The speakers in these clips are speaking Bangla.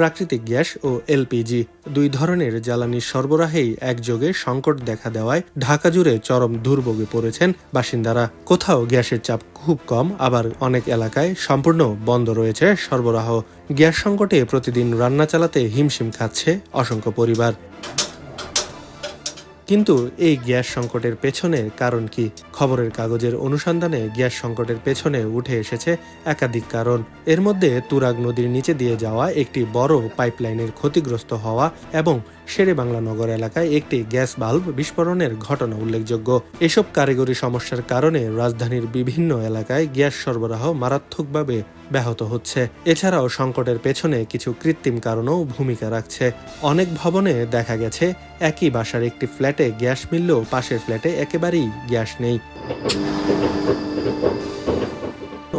প্রাকৃতিক গ্যাস ও এলপিজি, দুই ধরনের জ্বালানি সরবরাহেই একযোগে সংকট দেখা দেওয়ায় ঢাকা জুড়ে চরম দুর্ভোগে পড়েছেন বাসিন্দারা। কোথাও গ্যাসের চাপ খুব কম, আবার অনেক এলাকায় সম্পূর্ণ বন্ধ রয়েছে সরবরাহ। গ্যাস সংকটে প্রতিদিন রান্না চালাতে হিমশিম খাচ্ছে অসংখ্য পরিবার। কিন্তু এই গ্যাস সংকটের পেছনে কারণ কি? খবরের কাগজের অনুসন্ধানে গ্যাস সংকটের পেছনে উঠে এসেছে একাধিক কারণ। এর মধ্যে তুরাগ নদীর নিচে দিয়ে যাওয়া একটি বড় পাইপলাইনের ক্ষতিগ্রস্ত হওয়া এবং শেরে বাংলা নগর এলাকায় একটি গ্যাস বাল্ব বিস্ফোরণের ঘটনা উল্লেখযোগ্য। এসব কারিগরি সমস্যার কারণে রাজধানীর বিভিন্ন এলাকায় গ্যাস সরবরাহ মারাত্মকভাবে ব্যাহত হচ্ছে। এছাড়াও সংকটের পেছনে কিছু কৃত্রিম কারণও ভূমিকা রাখছে। অনেক ভবনে দেখা গেছে, একই বাসার একটি ফ্ল্যাটে গ্যাস মিললেও পাশের ফ্ল্যাটে একেবারেই গ্যাস নেই।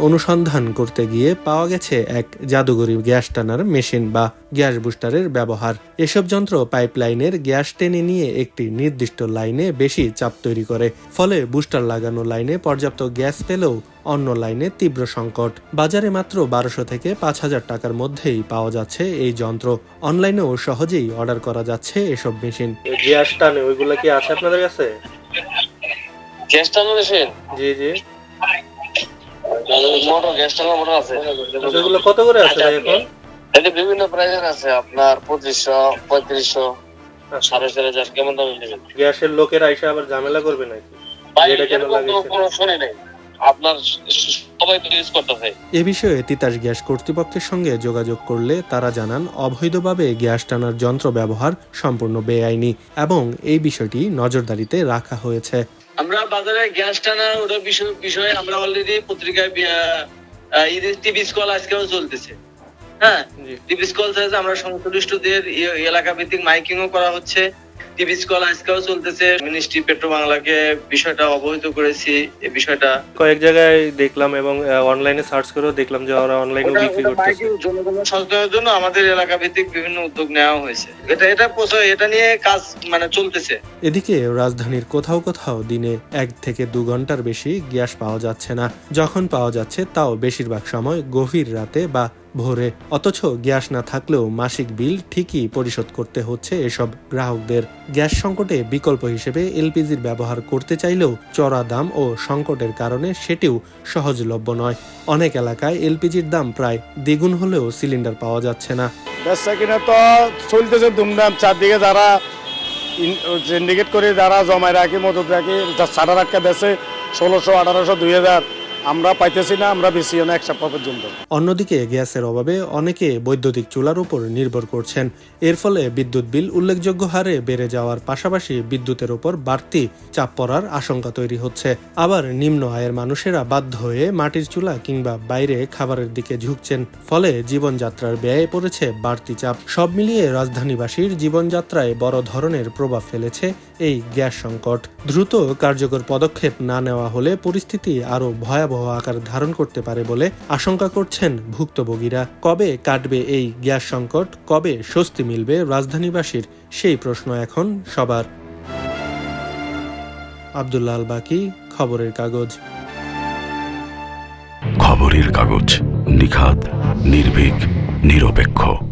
অনুসন্ধান করতে গিয়ে পাওয়া গেছে এক জাদুঘরি গ্যাস টানার মেশিন বা গ্যাস বুস্টারের ব্যবহার। এসব যন্ত্র পাইপলাইনের গ্যাস টেনে নিয়ে একটি নির্দিষ্ট লাইনে বেশি চাপ তৈরি করে। ফলে বুস্টার লাগানো লাইনে পর্যাপ্ত গ্যাস পেলেও অন্য লাইনে তীব্র সংকট। বাজারে মাত্র বারোশো থেকে পাঁচ হাজার টাকার মধ্যেই পাওয়া যাচ্ছে এই যন্ত্র। অনলাইনেও সহজেই অর্ডার করা যাচ্ছে এসব মেশিন। গ্যাস টানে ওইগুলো কি আছে আপনাদের কাছে? Gas machine? জি জি। মোটর গ্যাস টানার মোটর আছে। ওইগুলো কত করে আছে এখন? এটা বিভিন্ন প্রাইজের আছে আপনার পঁচিশশো পঁয়ত্রিশশো সাড়ে চার হাজার কেমন দামে নেবেন? গ্যাসের লোকের আইসা আবার ঝামেলা করবে নাকি? এটা কেন এরকম তো লাগিয়েছে? কোনো শুনি নাই। আপনার সবাই তো ইউজ করতেছে এ বিষয়ে তিতাস গ্যাস কর্তৃপক্ষের সঙ্গে যোগাযোগ করলে তারা জানান অবৈধভাবে গ্যাস টানার যন্ত্র ব্যবহার সম্পূর্ণ বেআইনি এবং এই বিষয়টি নজরদারিতে রাখা হয়েছে। আমরা বাজারে গ্যাস টানা ওটা বিষয় আমরা অলরেডি পত্রিকায় টিভি স্কল আজকেও চলতেছে। হ্যাঁ। টিভি স্কল চাইছে আমরা সংশ্লিষ্টদের এলাকা ভিত্তিক মাইকিংও করা হচ্ছে। টিভি স্কল আজকেও চলতেছে। মিনিস্ট্রি পেট্রো বাংলাকে বিষয়টা অবহিত করেছি এই বিষয়টা। কয়েক জায়গায় দেখলাম এবং অনলাইনে সার্চ করেও দেখলাম যে ওরা অনলাইনে বিক্রি করতেছে। জনগণের জন্য আমাদের এলাকা ভিত্তিক বিভিন্ন উদ্যোগ নেওয়া হয়েছে। এটা এটা প্রচার- এটা নিয়ে কাজ মানে চলতেছে। এদিকে রাজধানীর কোথাও কোথাও দিনে এক থেকে দু ঘণ্টার বেশি গ্যাস পাওয়া যাচ্ছে না। যখন পাওয়া যাচ্ছে তাও বেশিরভাগ সময় গভীর রাতে বা ভোরে। অথচ গ্যাস না থাকলেও মাসিক বিল ঠিকই পরিশোধ করতে হচ্ছে এসব গ্রাহকদের। গ্যাস সংকটে বিকল্প হিসেবে এলপিজির ব্যবহার করতে চাইলেও চড়া দাম ও সংকটের কারণে সেটিও সহজলভ্য নয়। অনেক এলাকায় এলপিজির দাম প্রায় দ্বিগুণ হলেও সিলিন্ডার পাওয়া যাচ্ছে না। কিনা তো চলতেছে ধুমধাম। চারদিকে যারা সিন্ডিকেট করে যারা জমায় রাখি মদত রাখি সাড়ে রাখা বেচে ষোলোশো, আঠারোশো, দুই হাজার। আমরা পাইতেছি না, আমরা বেশি না, এক সপ্তাহ পর্যন্ত। অন্যদিকে গ্যাসের অভাবে অনেকে বৈদ্যুতিক চুলার উপর নির্ভর করছেন। এর ফলে বিদ্যুৎ বিল উল্লেখযোগ্য হারে বেড়ে যাওয়ার পাশাপাশি বিদ্যুতের উপর বাড়তি চাপ পড়ার আশঙ্কা তৈরি হচ্ছে। আবার নিম্ন আয়ের মানুষেরা বাধ্য হয়ে মাটির চুলা কিংবা বাইরে খাবারের দিকে ঝুঁকছেন। ফলে জীবনযাত্রার ব্যয়ে পড়েছে বাড়তি চাপ। সব মিলিয়ে রাজধানীবাসীর জীবনযাত্রায় বড় ধরনের প্রভাব ফেলেছে এই গ্যাস সংকট। দ্রুত কার্যকর পদক্ষেপ না নেওয়া হলে পরিস্থিতি আরও ভয়াবহ আকার ধারণ করতে পারে বলে আশঙ্কা করছেন ভুক্তভোগীরা। কবে কাটবে এই গ্যাস সংকট? কবে স্বস্তি মিলবে রাজধানীবাসীর? সেই প্রশ্ন এখন সবার। আব্দুল্লাহ আল বাকি খবরের কাগজ। খবরের কাগজ নিখাত নির্ভীক, নিরপেক্ষ।